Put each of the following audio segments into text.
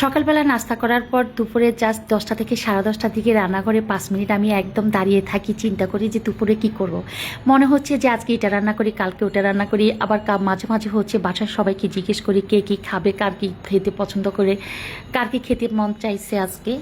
সকালবেলা নাস্তা করার পর দুপুরে জাস্ট দশটা থেকে সাড়ে দশটার দিকে রান্নাঘরে পাঁচ মিনিট আমি একদম দাঁড়িয়ে থাকি, চিন্তা করি যে দুপুরে কি করব। মনে হচ্ছে যে আজকে এটা রান্না করি, কালকে ওটা রান্না করি, আবার মাঝে মাঝে হচ্ছে বাসার সবাইকে জিজ্ঞেস করি কে কী খাবে, কার কী খেতে পছন্দ করে, কার কী খেতে মন চাইছে আজকে।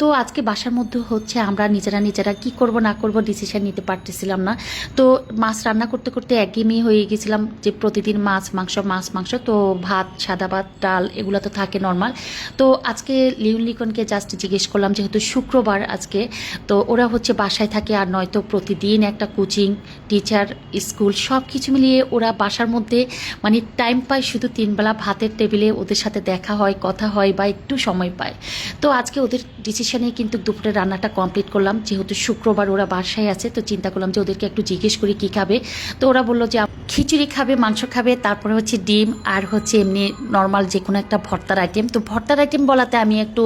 তো আজকে বাসার মধ্যে হচ্ছে আমরা নিজেরা নিজেরা কি করব না করব ডিসিশন নিতে পারতেছিলাম না। তো মাছ রান্না করতে করতে একঘেয়েমি হয়ে গেছিলাম যে প্রতিদিন মাছ, মাংস মাছ, মাংস, তো ভাত, সাদা ভাত, ডাল এগুলো তো থাকে নর্মাল তো আজকে লিউন লিকনকে জাস্ট জিজ্ঞেস করলাম, যেহেতু শুক্রবার আজকে, তো ওরা হচ্ছে বাসায় থাকে আর নয়তো প্রতিদিন একটা কোচিং টিচার স্কুল সব কিছু মিলিয়ে ওরা বাসার মধ্যে মানে টাইম পায় শুধু তিনবেলা ভাতের টেবিলে ওদের সাথে দেখা হয়, কথা হয় বা একটু সময় পায়। তো আজকে ওদের ডিসিশনে কিন্তু দুপুরে রান্নাটা কমপ্লিট করলাম, যেহেতু শুক্রবার ওরা বাসায় আছে, তো চিন্তা করলাম যে ওদেরকে একটু জিজ্ঞেস করি কী খাবে। তো ওরা বলল যে, খিচুড়ি খাবে, মাংস খাবে, তারপরে হচ্ছে ডিম আর হচ্ছে এমনি নর্মাল যে কোনো একটা ভর্তার আইটেম তো ভর্তার আইটেম বলাতে আমি একটু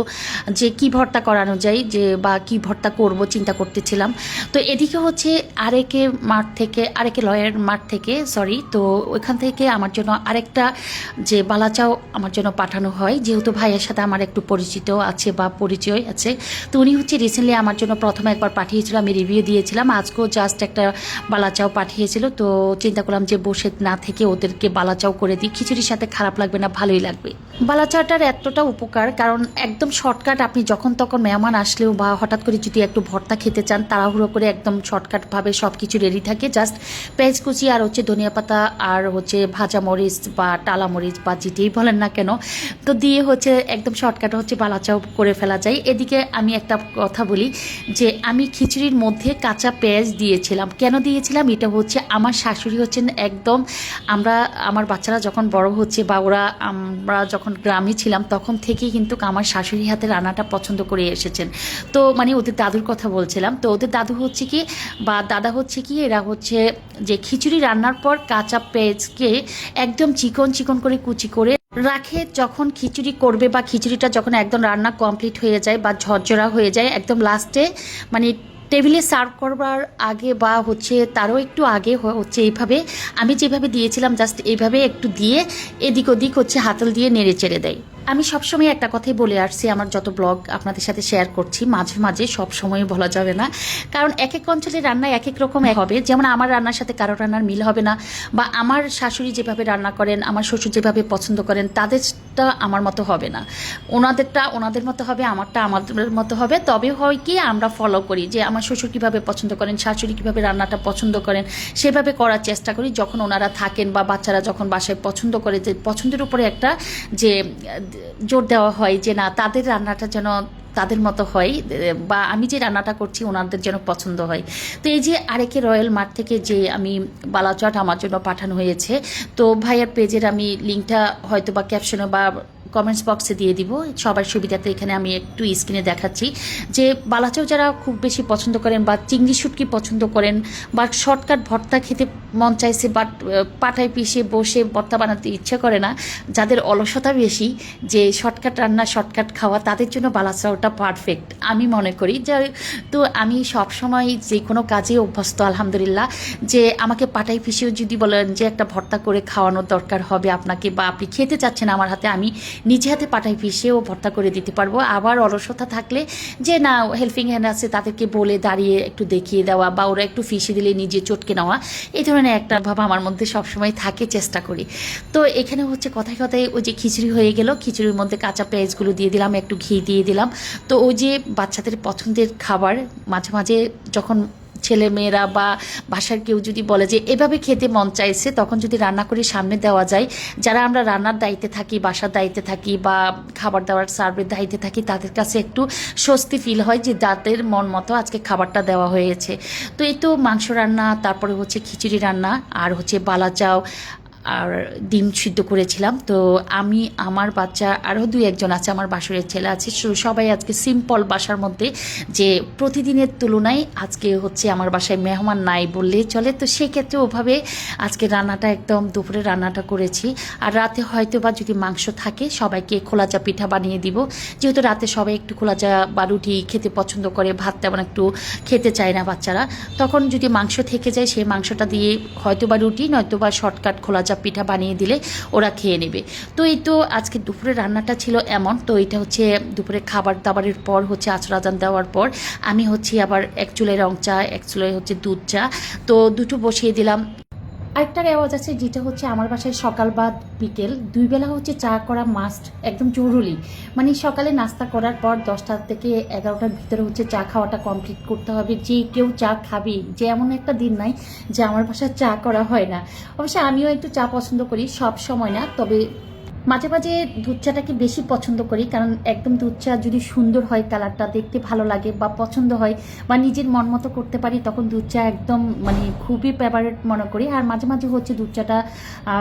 যে কি ভর্তা করানো যায়, যে বা কি ভর্তা করব চিন্তা করতেছিলাম। তো এদিকে হচ্ছে আরেকে মাঠ থেকে, আরেকে লয়ের মাঠ থেকে সরি তো ওইখান থেকে আমার জন্য আরেকটা যে বালাচাও আমার জন্য পাঠানো হয়। যেহেতু ভাইয়ের সাথে আমার একটু পরিচিত আছে বা পরিচয় আছে, তো উনি হচ্ছে রিসেন্টলি আমার জন্য প্রথমে একবার পাঠিয়েছিল, আমি রিভিউ দিয়েছিলাম। আজকেও জাস্ট একটা বালাচাও পাঠিয়েছিল, তো চিন্তা করলাম যে বসে না থেকে ওদেরকে বালাচাও করে দিই। খিচুড়ির সাথে খারাপ লাগবে না, ভালোই লাগবে। বালাচাটার এতটা উপকার কারণ একদম শর্টকাট আপনি যখন তখন মেহমান আসলেও বা হঠাৎ করে যদি একটু ভর্তা খেতে চান, তাড়াহুড়ো করে একদম শর্টকাটভাবে সব কিছু রেডি থাকে। জাস্ট পেঁয়াজ কুচি আর হচ্ছে ধনিয়া পাতা আর হচ্ছে ভাজা মরিচ বা টালা মরিচ বা যেটাই বলেন না কেন, তো দিয়ে হচ্ছে একদম শর্টকাট হচ্ছে বালাচাও করে ফেলা যায়। এদিকে আমি একটা কথা বলি যে, আমি খিচুড়ির মধ্যে কাঁচা পেঁয়াজ দিয়েছিলাম। কেন দিয়েছিলাম? এটা হচ্ছে আমার শাশুড়ি হচ্ছেন একদম আমরা, আমার বাচ্চারা যখন বড় হচ্ছে বা ওরা আমরা যখন গ্রামে ছিলাম, তখন থেকেই কিন্তু আমার শাশুড়ি হাতে রান্নাটা পছন্দ করে এসেছেন। তো মানে ওদের দাদুর কথা বলছিলাম। তো ওদের দাদু হচ্ছে কি বা দাদা হচ্ছে কি, এরা হচ্ছে যে খিচুড়ি রান্নার পর কাঁচা পেঁয়াজকে একদম চিকন চিকন করে কুচি করে রাখে। যখন খিচুড়ি করবে বা খিচুড়িটা যখন একদম রান্না কমপ্লিট হয়ে যায় বা ঝরঝরা হয়ে যায়, একদম লাস্টে মানে টেবিলে সার্ভ করবার আগে বা হচ্ছে তারও একটু আগে হচ্ছে এইভাবে আমি যেভাবে দিয়েছিলাম জাস্ট এইভাবে একটু দিয়ে এদিক ওদিক হচ্ছে হাতল দিয়ে নেড়ে চেড়ে দেয়। আমি সবসময় একটা কথাই বলে আসছি, আমার যত ব্লগ আপনাদের সাথে শেয়ার করছি, মাঝে মাঝে সব সময় বলা যাবে না। কারণ এক এক অঞ্চলের রান্না এক এক রকম হবে। যেমন আমার রান্নার সাথে কারও রান্নার মিল হবে না, বা আমার শাশুড়ি যেভাবে রান্না করেন, আমার শ্বশুর যেভাবে পছন্দ করেন, তাদেরটা আমার মতো হবে না। ওনাদেরটা ওনাদের মতো হবে, আমারটা আমাদের মতো হবে। তবে হয় কি, আমরা ফলো করি যে আমার শ্বশুর কীভাবে পছন্দ করেন, শাশুড়ি কীভাবে রান্নাটা পছন্দ করেন, সেভাবে করার চেষ্টা করি। যখন ওনারা থাকেন বা বাচ্চারা যখন বাসায় পছন্দ করে, যে পছন্দের উপরে একটা যে জোর দেওয়া হয় যে না, তাদের রান্নাটা যেন তাদের মতো হয়, বা আমি যে রান্নাটা করছি ওনাদের যেন পছন্দ হয়। তো এই যে আরেকে রয়্যাল মার্ট থেকে যে আমি বালাচট আমার জন্য পাঠানো হয়েছে, তো ভাইয়ার পেজের আমি লিঙ্কটা হয়তো বা ক্যাপশনে বা কমেন্টস বক্সে দিয়ে দিব। সবার সুবিধাতে এখানে আমি একটু স্ক্রিনে দেখাচ্ছি যে বালাচাও যারা খুব বেশি পছন্দ করেন বা চিংড়ি শুটকি পছন্দ করেন বা শর্টকাট ভর্তা খেতে মন চাইছে বাট পাটায় পিষে বসে ভর্তা বানাতে ইচ্ছে করে না, যাদের অলসতা বেশি যে শর্টকাট রান্না শর্টকাট খাওয়া, তাদের জন্য বালাচাওটা পারফেক্ট আমি মনে করি। যে তো আমি সব সময় যে কোনো কাজে অভ্যস্ত, আলহামদুলিল্লাহ, যে আমাকে পাটাই পিষেও যদি বলেন যে একটা ভর্তা করে খাওয়ানোর দরকার হবে আপনাকে বা আপনি খেতে চাচ্ছেন আমার হাতে, আমি নিজে হাতে পাটাই পিষেও ভর্তা করে দিতে পারব। আবার অলসতা থাকলে যে না হেল্পিং হ্যান্ড আছে, তাদেরকে বলে দাঁড়িয়ে একটু দেখিয়ে দেওয়া বা ওরা একটু ফিসে দিলে নিজে চটকে নেওয়া, এই ধরনের একটা ভাব আমার মধ্যে সবসময় থাকে, চেষ্টা করি। তো এখানে হচ্ছে কথায় কথায় ওই যে খিচুড়ি হয়ে গেল, খিচুড়ির মধ্যে কাঁচা পেঁয়াজগুলো দিয়ে দিলাম, একটু ঘি দিয়ে দিলাম। তো ওই যে বাচ্চাদের পছন্দের খাবার, মাঝে মাঝে যখন ছেলে মেয়েরা বা বাসার কেউ যদি বলে যে, এভাবে খেতে মন চাইছে, তখন যদি রান্না করে সামনে দেওয়া যায়, যারা আমরা রান্নার দায়িত্বে থাকি, বাসার দায়িত্বে থাকি বা খাবার দাবার সার্ভের দায়িত্বে থাকি, তাদের কাছে একটু স্বস্তি ফিল হয় যে দাঁতের মন মতো আজকে খাবারটা দেওয়া হয়েছে। তো এই তো মাংস রান্না, তারপরে হচ্ছে খিচুড়ি রান্না, আর হচ্ছে বালা চাও আর ডিম সিদ্ধ করেছিলাম। তো আমি, আমার বাচ্চা আরও দুই একজন আছে, আমার বাসুরের ছেলে আছে। সবাই আজকে সিম্পল বাসার মধ্যে যে প্রতিদিনের তুলনায় আজকে হচ্ছে আমার বাসায় মেহমান নাই বললেই চলে। তো সেক্ষেত্রে ওভাবে আজকে রান্নাটা একদম দুপুরে রান্নাটা করেছি। আর রাতে হয়তো বা যদি মাংস থাকে, সবাইকে খোলাচা পিঠা বানিয়ে দিব। যেহেতু রাতে সবাই একটু খোলাচা বা রুটি খেতে পছন্দ করে, ভাত তেমন একটু খেতে চায় না বাচ্চারা। তখন যদি মাংস থেকে যায়, সেই মাংসটা দিয়ে হয়তো বা রুটি নয়তো বা শর্টকাট খোলাচা পিঠা বানিয়ে দিলে ওরা খেয়ে নেবে। তো এই তো আজকে দুপুরে রান্নাটা ছিল এমন। তো এটা হচ্ছে দুপুরে খাবার দাবারের পর হচ্ছে আচরাজান দেওয়ার পর আমি হচ্ছে আবার এক চুলায় রং চা, এক চুলায় হচ্ছে দুধ চা। তো দুটো বসিয়ে দিলাম। আরেকটা রেওয়াজ আছে যেটা হচ্ছে আমার বাসায় সকাল বা বিকেল, দুই বেলা হচ্ছে চা করা মাস্ট একদম জরুরি। মানে সকালে নাস্তা করার পর দশটা থেকে এগারোটার ভিতরে হচ্ছে চা খাওয়াটা কমপ্লিট করতে হবে। যে কেউ চা খাবে, যে এমন একটা দিন নাই যে আমার বাসায় চা করা হয় না। অবশ্য আমিও একটু চা পছন্দ করি, সব সময় না, তবে মাঝে মাঝে দুধ চাটাকে বেশি পছন্দ করি, কারণ একদম দুধ চা যদি সুন্দর হয় কালারটা, দেখতে ভালো লাগে বা পছন্দ হয় বা নিজের মন মতো করতে পারি, তখন দুধ চা একদম মানে খুবই ফেভারেট মনে করি। আর মাঝে মাঝে হচ্ছে দুধ চাটা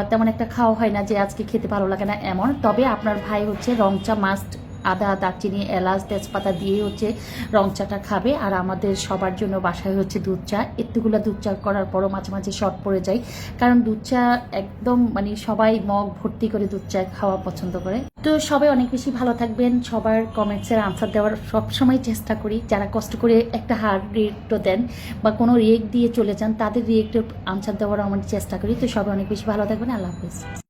তেমন একটা খাওয়া হয় না যে আজকে খেতে ভালো লাগে না, এমন। তবে আপনার ভাই হচ্ছে রং চা মাস্ট আদা, দারচিনি, এলাচ, তেজপাতা দিয়ে হচ্ছে রং চাটা খাবে। আর আমাদের সবার জন্য বাসায় হচ্ছে দুধ চা। এতগুলো দুধ চা করার পরও মাঝে মাঝে শর্ট পড়ে যায়। কারণ দুধ চা একদম মানে সবাই মগ ভর্তি করে দুধ চা খাওয়া পছন্দ করে। তো সবাই অনেক বেশি ভালো থাকবেন। সবার কমেন্টসের আনসার দেওয়ার সবসময় চেষ্টা করি। যারা কষ্ট করে একটা হার্ড রিয়েক্টও দেন বা কোনো রিয়েক্ট দিয়ে চলে যান, তাদের রিয়েক্টের আনসার দেওয়ার আমার চেষ্টা করি। তো সবাই অনেক বেশি ভালো থাকবেন। আল্লাহ হাফিজ।